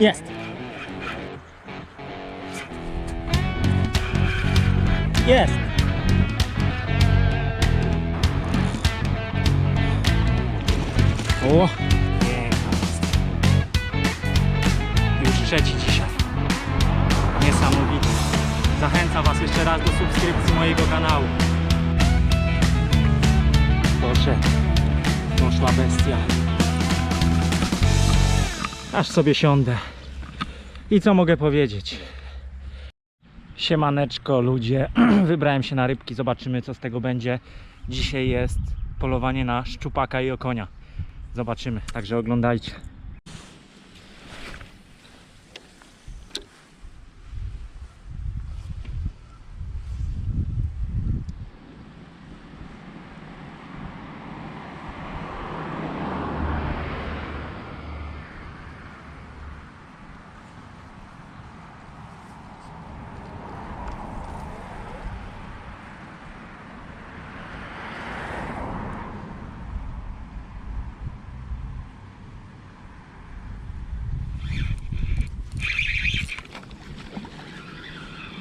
Jest. Jest. O. Już trzeci dzisiaj. Niesamowite. Zachęcam Was jeszcze raz do subskrypcji mojego kanału. Proszę. Poszła bestia. Aż sobie siądę. I co mogę powiedzieć? Siemaneczko ludzie, wybrałem się na rybki, zobaczymy co z tego będzie. Dzisiaj jest polowanie na szczupaka i okonia. Zobaczymy, także oglądajcie.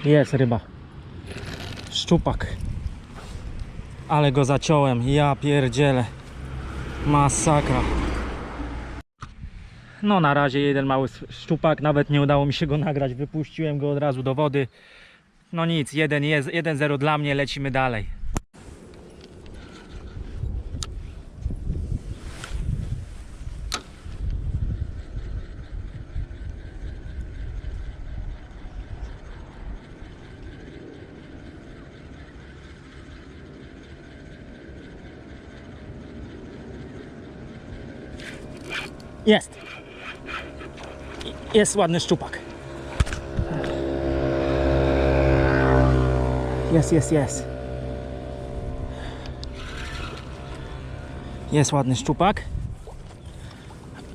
Jest ryba. Szczupak. Ale go zaciąłem. Ja pierdzielę. Masakra. No na razie jeden mały szczupak. Nawet nie udało mi się go nagrać. Wypuściłem go od razu do wody. No nic, jeden jest, 1-0 dla mnie. Lecimy dalej. Jest. Jest ładny szczupak. Jest, jest, jest. Jest ładny szczupak.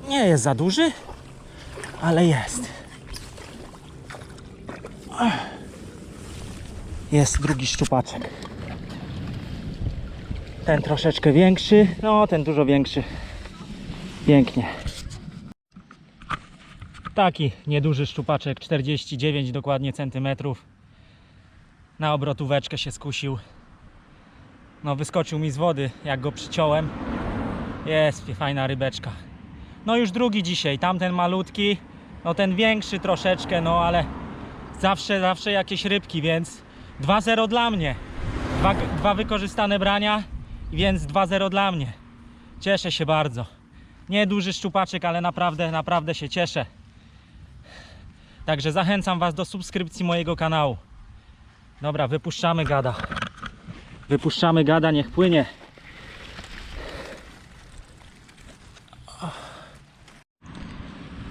Nie jest za duży, ale jest. Jest drugi szczupaczek. Ten troszeczkę większy, no ten dużo większy. Pięknie. Taki nieduży szczupaczek, 49 dokładnie centymetrów. Na obrotóweczkę się skusił. No wyskoczył mi z wody, jak go przyciąłem. Jest fajna rybeczka. No już drugi dzisiaj, tamten malutki, no ten większy troszeczkę, no ale zawsze, zawsze jakieś rybki, więc 2-0 dla mnie. Dwa, dwa wykorzystane brania, więc 2-0 dla mnie. Cieszę się bardzo. Nie duży szczupaczek, ale naprawdę, naprawdę się cieszę. Także zachęcam Was do subskrypcji mojego kanału. Dobra, wypuszczamy gada. Wypuszczamy gada, niech płynie.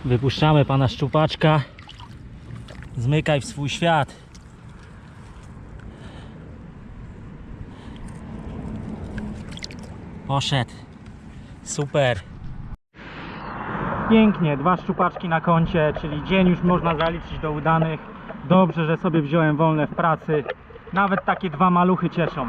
Wypuszczamy pana szczupaczka. Zmykaj w swój świat. Poszedł. Super. Pięknie, dwa szczupaczki na koncie, czyli dzień już można zaliczyć do udanych. Dobrze, że sobie wziąłem wolne w pracy. Nawet takie dwa maluchy cieszą.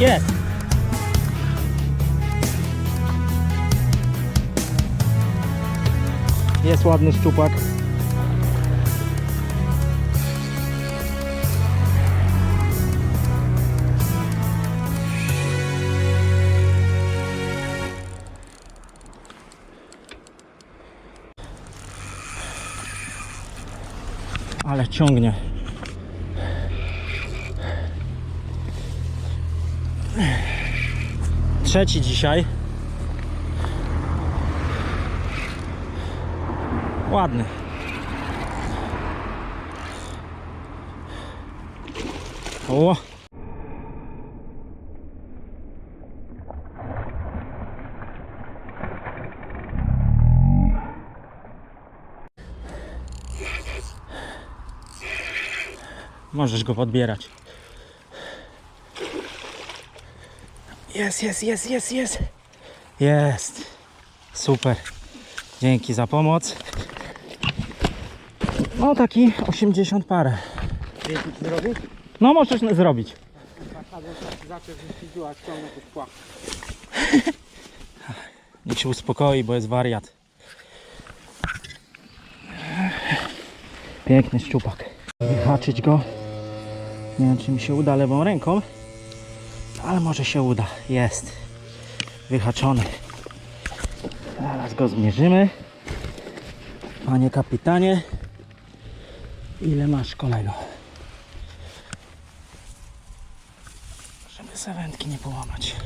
Jest! Jest ładny szczupak. Ale ciągnie. Trzeci dzisiaj. Ładny. O! Możesz go podbierać. Jest, jest, jest, jest, jest. Jest. Super. Dzięki za pomoc. No taki 80 parę. Zrobić? No możesz zrobić. Niech się uspokoi, bo jest wariat. Piękny szczupak. Wyhaczyć go. Nie wiem, czy mi się uda lewą ręką, ale może się uda. Jest. Wyhaczony. Zaraz go zmierzymy. Panie kapitanie, ile masz kolego? Żeby zawędki nie połamać.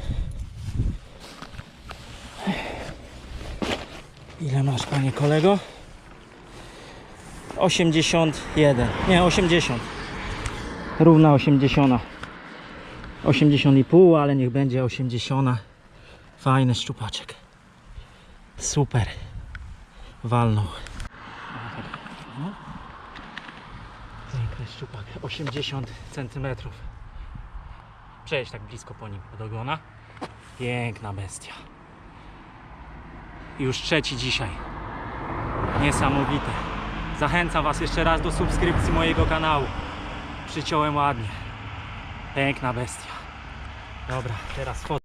Ile masz, panie kolego? 81. Nie, 80. Równa 80. 80,5, ale niech będzie 80. Fajny szczupaczek. Super. Walnął. Piękny szczupak. 80 cm. Przejdź tak blisko po nim do ogona. Piękna bestia. Już trzeci dzisiaj. Niesamowite. Zachęcam Was jeszcze raz do subskrypcji mojego kanału. Przyciąłem ładnie. Piękna bestia. Dobra, teraz fot.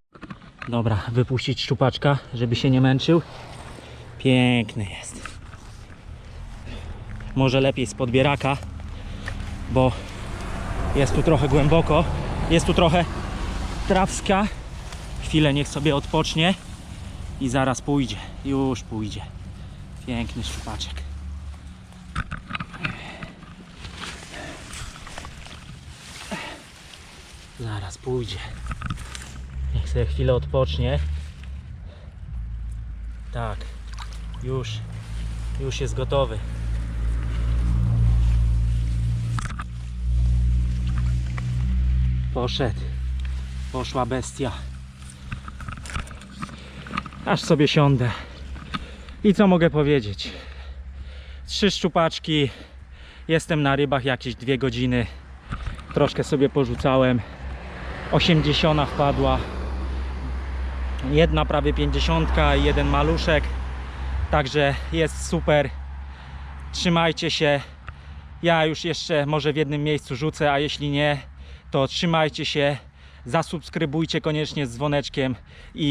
Dobra, wypuścić szczupaczka, żeby się nie męczył. Piękny jest. Może lepiej z podbieraka, bo jest tu trochę głęboko. Jest tu trochę trawska. Chwilę niech sobie odpocznie i zaraz pójdzie. Już pójdzie. Piękny szczupaczek. Zaraz pójdzie. Niech sobie chwilę odpocznie. Tak. Już. Już jest gotowy. Poszedł. Poszła bestia. Aż sobie siądę. I co mogę powiedzieć? Trzy szczupaczki. Jestem na rybach jakieś dwie godziny. Troszkę sobie porzucałem. 80 wpadła. Jedna prawie 50 i jeden maluszek. Także jest super. Trzymajcie się. Ja już jeszcze może w jednym miejscu rzucę, a jeśli nie, to trzymajcie się. Zasubskrybujcie koniecznie z dzwoneczkiem i